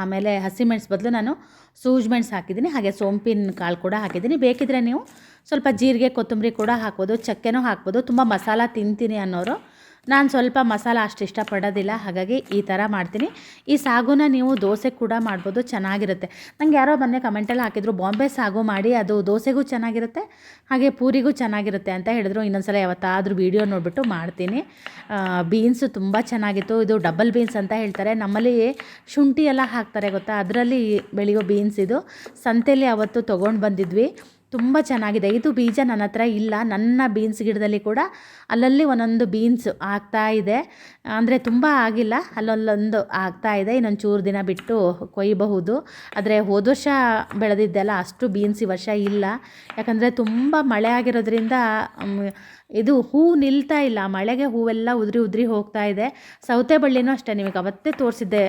ಆಮೇಲೆ ಹಸಿಮೆಣಸು ಬದಲು ನಾನು ಸೂಜ್ ಮೆಣಸು ಹಾಕಿದ್ದೀನಿ. ಹಾಗೆ ಸೋಂಪಿನ ಕಾಳು ಕೂಡ ಹಾಕಿದ್ದೀನಿ. ಬೇಕಿದ್ರೆ ನೀವು ಸ್ವಲ್ಪ ಜೀರಿಗೆ, ಕೊತ್ತಂಬರಿ ಕೂಡ ಹಾಕ್ಬೋದು, ಚಕ್ಕೆನೂ ಹಾಕ್ಬೋದು. ತುಂಬ ಮಸಾಲ ತಿಂತೀನಿ ಅನ್ನೋರು ನಾನು ಸ್ವಲ್ಪ ಮಸಾಲ ಅಷ್ಟು ಇಷ್ಟಪಡೋದಿಲ್ಲ, ಹಾಗಾಗಿ ಈ ಥರ ಮಾಡ್ತೀನಿ. ಈ ಸಾಗುನ ನೀವು ದೋಸೆ ಕೂಡ ಮಾಡ್ಬೋದು, ಚೆನ್ನಾಗಿರುತ್ತೆ. ನನಗೆ ಯಾರೋ ಮೊನ್ನೆ ಕಮೆಂಟಲ್ಲಿ ಹಾಕಿದ್ರು, ಬಾಂಬೆ ಸಾಗು ಮಾಡಿ, ಅದು ದೋಸೆಗೂ ಚೆನ್ನಾಗಿರುತ್ತೆ, ಹಾಗೆ ಪೂರಿಗೂ ಚೆನ್ನಾಗಿರುತ್ತೆ ಅಂತ ಹೇಳಿದ್ರು. ಇನ್ನೊಂದ್ಸಲ ಯಾವತ್ತಾದರೂ ವೀಡಿಯೋ ನೋಡಿಬಿಟ್ಟು ಮಾಡ್ತೀನಿ. ಬೀನ್ಸು ತುಂಬ ಚೆನ್ನಾಗಿತ್ತು. ಇದು ಡಬಲ್ ಬೀನ್ಸ್ ಅಂತ ಹೇಳ್ತಾರೆ. ನಮ್ಮಲ್ಲಿ ಶುಂಠಿ ಎಲ್ಲ ಹಾಕ್ತಾರೆ ಗೊತ್ತಾ? ಅದರಲ್ಲಿ ಬೆಳೆಯೋ ಬೀನ್ಸ್ ಇದು. ಸಂತೆಯಲ್ಲಿ ಅವತ್ತು ತೊಗೊಂಡು ಬಂದಿದ್ವಿ. ತುಂಬ ಚೆನ್ನಾಗಿದೆ. ಇದು ಬೀಜ ನನ್ನ ಹತ್ರ ಇಲ್ಲ. ನನ್ನ ಬೀನ್ಸ್ ಗಿಡದಲ್ಲಿ ಕೂಡ ಅಲ್ಲಲ್ಲಿ ಒಂದೊಂದು ಬೀನ್ಸ್ ಆಗ್ತಾ ಇದೆ. ಅಂದರೆ ತುಂಬ ಆಗಿಲ್ಲ. ಅಲ್ಲಲ್ಲೊಂದು ಆಗ್ತಾ ಇದೆ. ಇನ್ನೊಂದು ಚೂರು ದಿನ ಬಿಟ್ಟು ಕೊಯ್ಯಬಹುದು ಆದರೆ ಹೋದ ವರ್ಷ ಬೆಳೆದಿದ್ದೆಲ್ಲ ಅಷ್ಟು ಬೀನ್ಸ್ ಈ ವರ್ಷ ಇಲ್ಲ. ಯಾಕಂದರೆ ತುಂಬ ಮಳೆ ಆಗಿರೋದ್ರಿಂದ ಇದು ಹೂ ನಿಲ್ತಾ ಇಲ್ಲ ಮಳೆಗೆ ಹೂವೆಲ್ಲ ಉದುರಿ ಉದುರಿ ಹೋಗ್ತಾ ಇದೆ. ಸೌತೆ ಬಳ್ಳಿನೂ ಅಷ್ಟೇ ನಿಮಗೆ ಅವತ್ತೇ ತೋರಿಸಿದ್ದೆ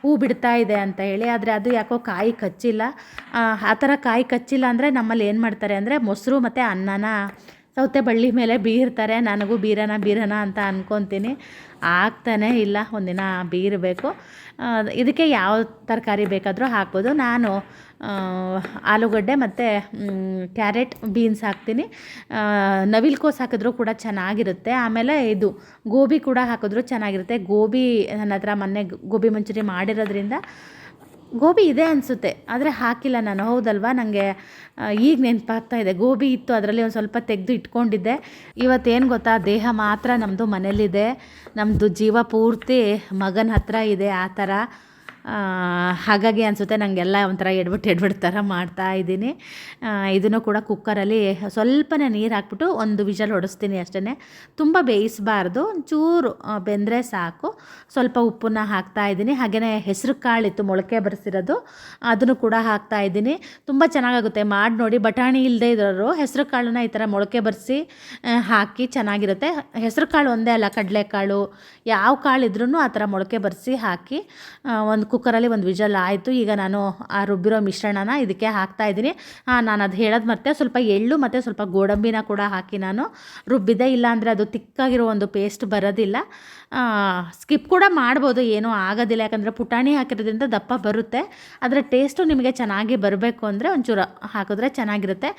ಹೂ ಬಿಡ್ತಾ ಇದೆ ಅಂತ ಹೇಳಿ. ಆದರೆ ಅದು ಯಾಕೋ ಕಾಯಿ ಕಚ್ಚಿಲ್ಲ. ಆ, ಥರ ಕಾಯಿ ಕಚ್ಚಿಲ್ಲ ಅಂದರೆ ನಮ್ಮಲ್ಲಿ ಏನು ಮಾಡ್ತಾರೆ ಅಂದರೆ ಮೊಸರು ಮತ್ತು ಅನ್ನನ ಸೌತೆ ಬಳ್ಳಿ ಮೇಲೆ ಬೀರ್ತಾರೆ, ನನಗೂ ಬೀರನ ಬೀರನ ಅಂತ ಅಂದ್ಕೊತೀನಿ ಆಗ್ತಾನೆ ಇಲ್ಲ, ಒಂದಿನ ಬೀರಬೇಕು. ಇದಕ್ಕೆ ಯಾವ ತರಕಾರಿ ಬೇಕಾದರೂ ಹಾಕ್ಬೋದು. ನಾನು ಆಲೂಗಡ್ಡೆ ಮತ್ತು ಕ್ಯಾರೆಟ್, ಬೀನ್ಸ್ ಹಾಕ್ತೀನಿ. ನವಿಲು ನವಿಲ್ಕೋಸು ಹಾಕಿದ್ರೂ ಕೂಡ ಚೆನ್ನಾಗಿರುತ್ತೆ. ಆಮೇಲೆ ಇದು, ಗೋಬಿ ಕೂಡ ಹಾಕಿದ್ರೂ ಚೆನ್ನಾಗಿರುತ್ತೆ. ಗೋಬಿ ನನ್ನ ಹತ್ರ ಮೊನ್ನೆ ಗೋಬಿ ಮಂಚೂರಿ ಮಾಡಿರೋದ್ರಿಂದ ಗೋಬಿ ಇದೆ ಅನಿಸುತ್ತೆ, ಆದರೆ ಹಾಕಿಲ್ಲ ನಾನು. ಹೌದಲ್ವಾ? ನನಗೆ ಈಗ ನೆನಪಾಗ್ತಾ ಇದೆ. ಗೋಬಿ ಇತ್ತು, ಅದರಲ್ಲಿ ಒಂದು ಸ್ವಲ್ಪ ತೆಗೆದು ಇಟ್ಕೊಂಡಿದ್ದೆ. ಇವತ್ತೇನು ಗೊತ್ತಾ? ದೇಹ ಮಾತ್ರ ನಮ್ಮದು ಮನೇಲಿದೆ. ನಮ್ಮದು ಜೀವ ಪೂರ್ತಿ ಮಗನ ಹತ್ರ ಇದೆ, ಆ ಥರ ಹಾಗಾಗಿ ಅನಿಸುತ್ತೆ ನನಗೆಲ್ಲ ಒಂಥರ ಎಡ್ಬಿಟ್ಟು ಎಡ್ಬಿಟ್ಟು ಥರ ಮಾಡ್ತಾ ಇದ್ದೀನಿ. ಇದನ್ನು ಕೂಡ ಕುಕ್ಕರಲ್ಲಿ ಸ್ವಲ್ಪನೇ ನೀರು ಹಾಕ್ಬಿಟ್ಟು ಒಂದು ವಿಷಲ್ ಹೊಡಿಸ್ತೀನಿ ಅಷ್ಟೇ ತುಂಬ ಬೇಯಿಸಬಾರ್ದು ಒಂಚೂರು ಆ, ಬೆಂದರೆ ಸಾಕು. ಸ್ವಲ್ಪ ಉಪ್ಪನ್ನ ಹಾಕ್ತಾ ಇದ್ದೀನಿ. ಹಾಗೆಯೇ ಹೆಸರು ಕಾಳಿತ್ತು ಮೊಳಕೆ ಬರೆಸಿರೋದು ಅದನ್ನು ಕೂಡ ಹಾಕ್ತಾ ಇದ್ದೀನಿ. ತುಂಬ ಚೆನ್ನಾಗಾಗುತ್ತೆ ಮಾಡಿ ನೋಡಿ. ಬಟಾಣಿ ಇಲ್ಲದೆ ಇರೋರು ಹೆಸರು ಕಾಳನ್ನ ಈ ಥರ ಮೊಳಕೆ ಬರೆಸಿ ಹಾಕಿ ಚೆನ್ನಾಗಿರುತ್ತೆ. ಹೆಸರು ಕಾಳು ಒಂದೇ ಅಲ್ಲ ಕಡಲೆಕಾಳು. ಯಾವ ಕಾಳು ಇದ್ರೂ ಆ ಥರ ಮೊಳಕೆ ಬರೆಸಿ ಹಾಕಿ ಒಂದು ಕುಕ್ಕರಲ್ಲಿ ಒಂದು ವಿಜಲ್ ಆಯಿತು. ಈಗ ನಾನು ಆ ರುಬ್ಬಿರೋ ಮಿಶ್ರಣನ ಇದಕ್ಕೆ ಹಾಕ್ತಾ ಇದ್ದೀನಿ. ನಾನು ಅದು ಹೇಳೋದು ಮತ್ತೆ ಸ್ವಲ್ಪ ಎಳ್ಳು ಮತ್ತು ಸ್ವಲ್ಪ ಗೋಡಂಬಿನ ಕೂಡ ಹಾಕಿ ನಾನು ರುಬ್ಬಿದೆ ಇಲ್ಲಾಂದರೆ ಅದು ತಿಕ್ಕಾಗಿರೋ ಒಂದು ಪೇಸ್ಟ್ ಬರೋದಿಲ್ಲ. ಸ್ಕಿಪ್ ಕೂಡ ಮಾಡ್ಬೋದು, ಏನೂ ಆಗೋದಿಲ್ಲ. ಯಾಕಂದರೆ ಪುಟಾಣಿ ಹಾಕಿರೋದ್ರಿಂದ ದಪ್ಪ ಬರುತ್ತೆ. ಅದರ ಟೇಸ್ಟು ನಿಮಗೆ ಚೆನ್ನಾಗಿ ಬರಬೇಕು ಅಂದರೆ ಒಂಚೂರು ಹಾಕಿದ್ರೆ ಚೆನ್ನಾಗಿರುತ್ತೆ.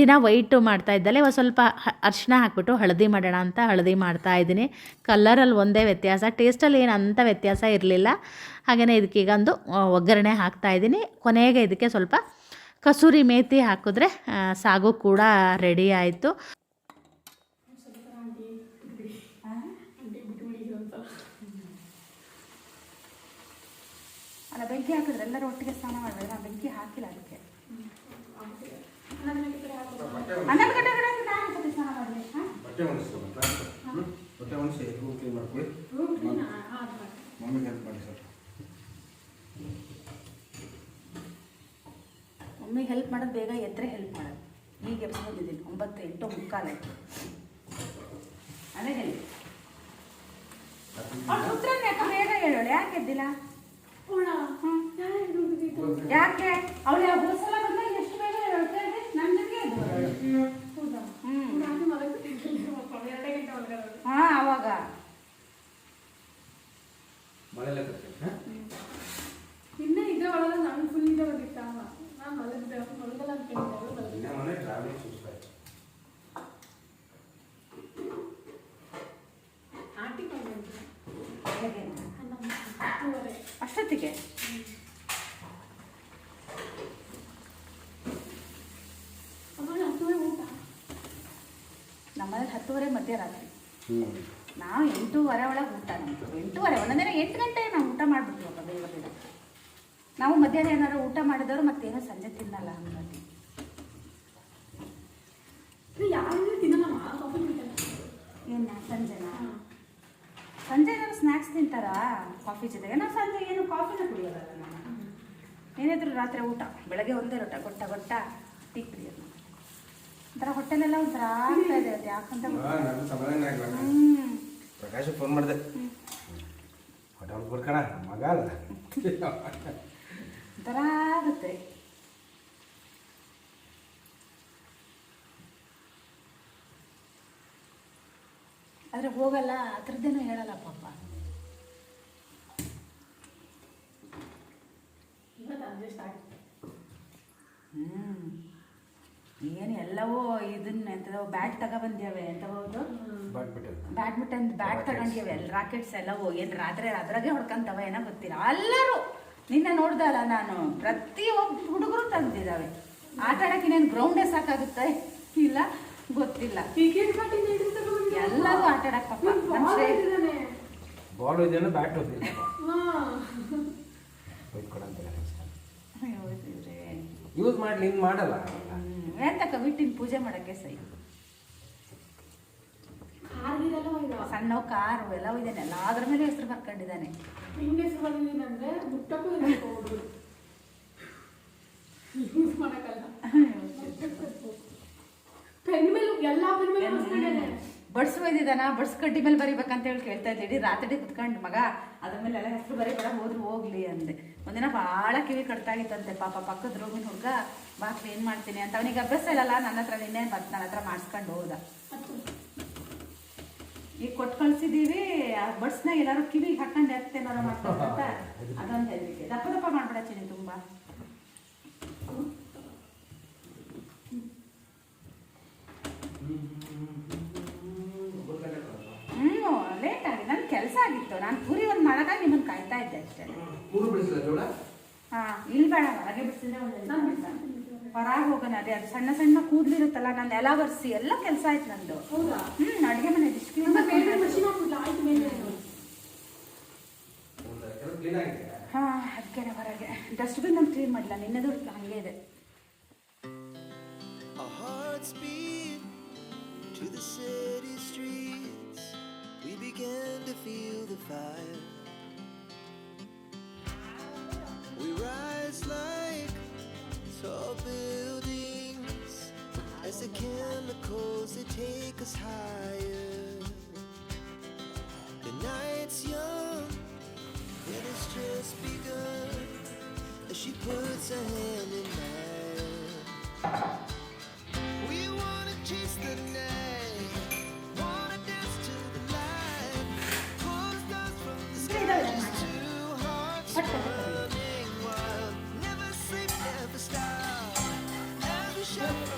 ದಿನ ವೈಟು ಮಾಡ್ತಾ ಇದ್ದಲ್ಲೇ ಇವಾಗ ಸ್ವಲ್ಪ ಅರ್ಶಿನ ಹಾಕ್ಬಿಟ್ಟು ಹಳದಿ ಮಾಡೋಣ ಅಂತ ಹಳದಿ ಮಾಡ್ತಾ ಇದ್ದೀನಿ. ಕಲರಲ್ಲಿ ಒಂದೇ ವ್ಯತ್ಯಾಸ. ಟೇಸ್ಟಲ್ಲಿ ಏನು ಅಂಥ ವ್ಯತ್ಯಾಸ ಇರಲಿಲ್ಲ. ಹಾಗೆಯೇ ಇದಕ್ಕೀಗೊಂದು ಒಗ್ಗರಣೆ ಹಾಕ್ತಾ ಇದ್ದೀನಿ. ಕೊನೆಗೆ ಇದಕ್ಕೆ ಸ್ವಲ್ಪ ಕಸೂರಿ ಮೇಥಿ ಹಾಕಿದ್ರೆ ಸಾಗು ಕೂಡ ರೆಡಿ ಆಯಿತು. ಅಲ್ಲ ಬೆಂಕಿ ಹಾಕಿದ್ರೆ ಎಲ್ಲರೂ ಒಟ್ಟಿಗೆ ಸ್ನಾನ ಮಾಡಬೇಕು ನಾನು ಬೆಂಕಿ ಹಾಕಿಲ್ಲ ಅದಕ್ಕೆ. ಹನ್ನೊಂದು ಗಂಟೆ ಕಡೆ ಅಂದ್ರೆ ನಾನು ಜೊತೆ ಸ್ನಾನ ಮಾಡಲಿ ಹಾಂ? ಬಟ್ಟೆ ಒಣಗಿಸ್ಕೊ ಬಟ್ಟೆ ಒಣಗಿಸಿ ರೂಮ್ ಕ್ಲೀನ್ ಮಾಡ್ಕೊಳ್ಳಿ. ಮಮ್ಮಿಗೆ ಹೆಲ್ಪ್ ಮಾಡಿ ಸರ್ ಮಮ್ಮಿಗೆ ಹೆಲ್ಪ್ ಮಾಡೋದು ಬೇಗ ಎದ್ರೆ ಹೆಲ್ಪ್ ಮಾಡೋದು. ಈಗ ಬಂದಿದ್ದೀನಿ ಒಂಬತ್ತು ಎಂಟು ಮುಕ್ಕಾಲ ಅದೇ ಹೆಲ್ಪ್ ಯಾಕೆ ಬೇಗ ಹೇಳೋಳು ಯಾಕೆ ಎದ್ದಿಲ್ಲ. ಯಾಕೆ? ಅವಳು ಯಾವ ಸಲ ಬಂದಾಗ ಎಷ್ಟು ಬೇಗ ಹೇಳ್ತಾ ಇದೆ ನನ್ನ ಜೊತೆಗೆ ಹಾ ಅವಾಗ. ಮಳೆಲ್ಲ ತರ್ತೀನಿ ಹಾಂ ಇನ್ನ ಇದ್ರೆ ಒಳಗೆ ನಾನು ಫುಲ್ ಇದೆ ಬಂದಿತ್ತ ನಾನು ಮಲಗಿದ್ದೆ ಮಲಗಲ್ಲ ಅನ್ಕೊಂಡಿದ್ದೆ ಮಲಗಿದ್ದೆ ನಿನ್ನೆ ಮನೆ ಟ್ರಾವೆಲಿಂಗ್ ಸುಸ್ತಾಯ್ತು ಆಂಟಿ ಬಂದಿದ್ದೆ ಬೆಳಗ್ಗೆನಾ? ಹತ್ತುವರೆ ಅಷ್ಟೊತ್ತಿಗೆ ಆಮೇಲೆ ಹತ್ತುವರೆ ಊಟ ನಮ್ಮಲ್ಲಿ ಹತ್ತುವರೆ ಮಧ್ಯರಾತ್ರಿ. ನಾವು ಎಂಟೂವರೆ ಒಳಗೆ ಊಟ ನಮ್ದು. ಎಂಟೂವರೆ ಒಂದೊಂದಿನ ಎಂಟು ಗಂಟೆ ನಾವು ಊಟ ಮಾಡಿಬಿಡ್ತೀವಪ್ಪ ಬೇಗ ಬೇಗ. ನಾವು ಮಧ್ಯಾಹ್ನ ಏನಾದ್ರು ಊಟ ಮಾಡಿದವರು ಮತ್ತೇನೋ ಸಂಜೆ ತಿನ್ನಲ್ಲ ಹಂಗಾಗಿ ಏನು ಸಂಜೆನಾ? ಸಂಜೆ ಏನಾದ್ರು ಸ್ನ್ಯಾಕ್ಸ್ ತಿಂತಾರಾ? ಕಾಫಿ ಜೊತೆಗೆ. ನಾವು ಸಂಜೆ ಏನು ಕಾಫಿನ ಕುಡಿಯೋದಲ್ಲ ನಾನು ಏನಾದ್ರು ರಾತ್ರಿ ಊಟ. ಬೆಳಗ್ಗೆ ಒಂದೇ ಲೋಟ ಗೊಟ್ಟ ಗೊಟ್ಟ ಟೀ ಕುಡಿಯೋದು. ಒಂಥರ ಹೊಟ್ಟೆಲೆಲ್ಲ ಒಂಥರ ಆಗ್ತಾ ಇದೆ ಅದು ಯಾಕಂತ ಹ್ಮ್. ಪ್ರಕಾಶ್ ಫೋನ್ ಮಾಡಿದೆ. ಹೊಟ್ಟೆ ಬರ್ಕಣ ಮಗ ಅಲ್ಲ. ಒಂಥರ ಆಗುತ್ತೆ. ಆದ್ರೆ ಹೋಗಲ್ಲ ಅದ್ರದ್ದೇನೂ ಹೇಳಲ್ಲ ಪಾಪ. ಇವತ್ತು ಅಡ್ಜಸ್ಟ್ ಆಗುತ್ತೆ ಹ್ಮ್. ಏನು ಎಲ್ಲವೂ ಇದನ್ನ ಎಂಥದೋ ಬ್ಯಾಟ್ ತಗೊಬಂದ್ಯಾವೆ ಎಂತ ಹೌದು ಬ್ಯಾಡ್ಮಿಂಟನ್ ಬ್ಯಾಟ್ ತಗೊಂಡ್ಯಾವೆ. ಎಲ್ಲ ರಾಕೆಟ್ಸ್ ಎಲ್ಲವೂ ಏನು ರಾತ್ರಿ ಅದ್ರಾಗೆ ಹೊಡ್ಕೊಂತವ ಏನೋ ಗೊತ್ತಿಲ್ಲ. ಎಲ್ಲರೂ ನಿನ್ನೆ ನೋಡ್ದಲ್ಲ ನಾನು. ಪ್ರತಿಯೊಬ್ಬ ಹುಡುಗರು ತಂದಿದ್ದಾವೆ ಆಟ ಆಡಕ್ಕೆ ಇನ್ನೇನು ಗ್ರೌಂಡೇ ಸಾಕಾಗುತ್ತೆ? ಇಲ್ಲ ಗೊತ್ತಿಲ್ಲ. ಎಲ್ಲರೂ ಆಟ ಆಡಕ್ಕೆ ಪಾಪ. ಬಾಲ್ ಇದೆಯಲ್ಲ ಬ್ಯಾಟ್. ಯೂಸ್ ಮಾಡ್ಲಿ ಹಿಂಗೆ ಮಾಡಲ್ಲ. ಎಂತಕ್ಕ ಬಿಟ್ಟಿನ ಪೂಜೆ ಮಾಡಕ್ಕೆ ಸೈ ಕಾರ್ಗಿರಲ್ಲ ಈಗ ಸಣ್ಣ ಕಾರು ಎಲ್ಲವೂ ಇದ್ದಾನೆ ಎಲ್ಲ ಅದ್ರ ಮೇಲೆ ಹೆಸರು ಬರ್ಕೊಂಡಿದ್ದಾನೆ. ಎಲ್ಲ ಎಲ್ಲಾ ಬಡ್ಸ್ ಒಯ್ದಿದ್ದಾನ ಬಡ್ಸ್ ಕಡ್ಡಿ ಮೇಲೆ ಬರಿಬೇಕಂತ ಹೇಳಿ ಕೇಳ್ತಾ ಇದ್ದೆ. ಇಡೀ ರಾತ್ರಿ ಕುತ್ಕೊಂಡು ಮಗ ಅದ್ರ ಮೇಲೆ ಎಲ್ಲ ಹೆಸರು ಬರೀಬೇಡ ಹೋದ್ರು ಹೋಗ್ಲಿ ಅಂದೆ. ಒಂದಿನ ಭಾಳ ಕಿವಿ ಕಟ್ಟಾಗಿತ್ತಂತೆ ಪಾಪ ಪಕ್ಕದ ರೂಮಿನ ಹುಡುಗ ಬಾ ಕ್ಲೀನ್ ಮಾಡ್ತೀನಿ ಅಂತ. ಅವನಿಗೆ ಅಭ್ಯಾಸ ಇಲ್ಲಲ್ಲ ನನ್ನ ಹತ್ರ ನಿನ್ನೆ ಬಂದು ನನ್ನ ಹತ್ರ ಮಾಡಿಸ್ಕೊಂಡು ಹೋದ. ಈಗ ಕೊಟ್ಟು ಕಳ್ಸಿದೀವಿ ಆ ಬಡ್ಸ್ನ ಎಲ್ಲಾರು ಕಿವಿಗೆ ಹಾಕೊಂಡು ಎತ್ತೇನಾರ ಮಾಡ್ತಾರೆ ಅಂತ. ಅದೊಂದು ಹೇಳಿಕೆ ದಪ್ಪ ದಪ್ಪ ಮಾಡ್ಬೇಡ ಚಿನಿ ತುಂಬಾ ಹ್ಞೂ ಲೇಟ್ ಆಗಿ ನನ್ನ ಕೆಲಸ ಆಗಿತ್ತು ನಾನು ಪೂರಿ ಒಂದು ಮಾಡೋದಾಗ ನಿಮ್ಮನ್ನು ಕಾಯ್ತಾ ಇದ್ದೆ ಅಷ್ಟೇ ಮೂರು ಬಿಡಿಸಿಲ್ಲ ಜೋಳ? ಹಾ ಇಲ್ಲಿ ಬೇಡ ಹಾಗೆ ಬಿಡಿಸಿದ್ರೆ ಹೊರಗೆ ಹೋಗೋಣ ಅದೇ ಅದು ಸಣ್ಣ ಸಣ್ಣ ಕೂದಲಿರುತ್ತಲ್ಲ ನಾನು ನೆಲ ಒರೆಸಿ ಎಲ್ಲ ಕೆಲಸ ಆಯ್ತು ನಂದು. ಹೌದಾ? ಹ್ಞೂ ಅಡುಗೆ ಮನೆ ಆಗಿದೆ. ಹಾಂ ಅದಕ್ಕೆ ಹೊರಗೆ. ಡಸ್ಟ್ಬಿನ್ ನಾನು ಕ್ಲೀನ್ ಮಾಡಿಲ್ಲ ನಿನ್ನೆದು ಹಾಗೆ ಇದೆ. To the city streets. We began to feel the fire. Take us higher. The night's young, And it's just begun as she puts her hand in mine. We wanna chase the night, wanna dance to the light. The stars from the sky, two hearts running wild. Never sleep, never stop. As we shout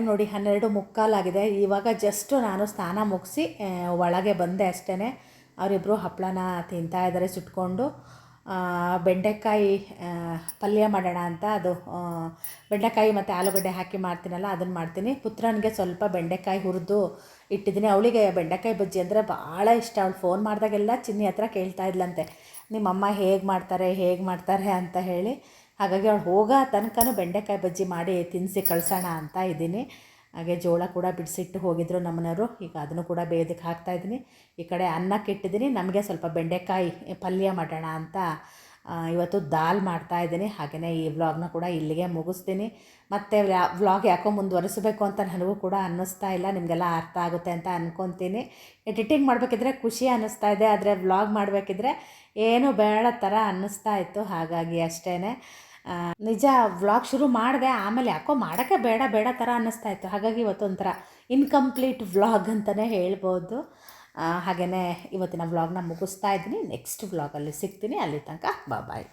time ನೋಡಿ ಹನ್ನೆರಡು ಮುಕ್ಕಾಲಾಗಿದೆ ಇವಾಗ ಜಸ್ಟು ನಾನು ಸ್ನಾನ ಮುಗಿಸಿ ಒಳಗೆ ಬಂದೆ ಅಷ್ಟೇ ಅವರಿಬ್ಬರು ಹಪ್ಪಳನ ತಿಂತಾ ಇದ್ದಾರೆ ಸುಟ್ಕೊಂಡು. ಬೆಂಡೆಕಾಯಿ ಪಲ್ಯ ಮಾಡೋಣ ಅಂತ ಅದು ಬೆಂಡೆಕಾಯಿ ಮತ್ತು ಆಲೂಗಡ್ಡೆ ಹಾಕಿ ಮಾಡ್ತೀನಲ್ಲ ಅದನ್ನು ಮಾಡ್ತೀನಿ. ಪುತ್ರನಿಗೆ ಸ್ವಲ್ಪ ಬೆಂಡೆಕಾಯಿ ಹುರಿದು ಇಟ್ಟಿದ್ದೀನಿ. ಅವಳಿಗೆ ಬೆಂಡೆಕಾಯಿ ಬಜ್ಜಿ ಅಂದರೆ ಭಾಳ ಇಷ್ಟ. ಅವಳು ಫೋನ್ ಮಾಡಿದಾಗೆಲ್ಲ ಚಿನ್ನಿ ಹತ್ರ ಕೇಳ್ತಾ ಇದ್ಲಂತೆ. ನಿಮ್ಮಮ್ಮ ಹೇಗೆ ಮಾಡ್ತಾರೆ ಹೇಗೆ ಮಾಡ್ತಾರೆ? ಅಂತ ಹೇಳಿ. ಹಾಗಾಗಿ ಅವಳು ಹೋಗೋ ತನಕನೂ ಬೆಂಡೆಕಾಯಿ ಬಜ್ಜಿ ಮಾಡಿ ತಿನ್ನಿಸಿ ಕಳ್ಸೋಣ ಅಂತ ಇದ್ದೀನಿ. ಹಾಗೆ ಜೋಳ ಕೂಡ ಬಿಡಿಸಿಟ್ಟು ಹೋಗಿದ್ರು ನಮ್ಮನೆಯವರು ಈಗ ಅದನ್ನು ಕೂಡ ಬೇಯೋದಕ್ಕೆ ಹಾಕ್ತಾಯಿದ್ದೀನಿ ಈ ಕಡೆ ಅನ್ನಕ್ಕೆ ಇಟ್ಟಿದ್ದೀನಿ. ನಮಗೆ ಸ್ವಲ್ಪ ಬೆಂಡೆಕಾಯಿ ಪಲ್ಯ ಮಾಡೋಣ ಅಂತ ಇವತ್ತು ದಾಲ್ ಮಾಡ್ತಾ ಇದ್ದೀನಿ. ಹಾಗೆಯೇ ಈ ವ್ಲಾಗ್ನ ಕೂಡ ಇಲ್ಲಿಗೆ ಮುಗಿಸ್ತೀನಿ. ಮತ್ತು ವ್ಲಾಗ್ ಯಾಕೋ ಮುಂದುವರಿಸಬೇಕು ಅಂತ ನನಗೂ ಕೂಡ ಅನ್ನಿಸ್ತಾ ಇಲ್ಲ. ನಿಮಗೆಲ್ಲ ಅರ್ಥ ಆಗುತ್ತೆ ಅಂತ ಅಂದ್ಕೊತೀನಿ ಎಡಿಟಿಂಗ್ ಮಾಡಬೇಕಿದ್ರೆ ಖುಷಿ ಅನ್ನಿಸ್ತಾ ಇದೆ. ಆದರೆ ವ್ಲಾಗ್ ಮಾಡಬೇಕಿದ್ರೆ ಏನೂ ಬೇಡ ಥರ ಅನ್ನಿಸ್ತಾ ಇತ್ತು. ಹಾಗಾಗಿ ಅಷ್ಟೇ ನಿಜ ವ್ಲಾಗ್ ಶುರು ಮಾಡಿದೆ, ಆಮೇಲೆ ಯಾಕೋ ಮಾಡೋಕ್ಕೆ ಬೇಡ ಬೇಡ ಥರ ಅನ್ನಿಸ್ತಾ ಇತ್ತು ಹಾಗಾಗಿ ಇವತ್ತೊಂಥರ ಇನ್ಕಂಪ್ಲೀಟ್ ವ್ಲಾಗ್ ಅಂತಲೇ ಹೇಳ್ಬೋದು. ಹಾಗೆಯೇ ಇವತ್ತಿನ ವ್ಲಾಗ್ನ ಮುಗಿಸ್ತಾ ಇದ್ದೀನಿ. ನೆಕ್ಸ್ಟ್ ವ್ಲಾಗಲ್ಲಿ ಸಿಗ್ತೀನಿ. ಅಲ್ಲಿ ತನಕ ಬಾಯ್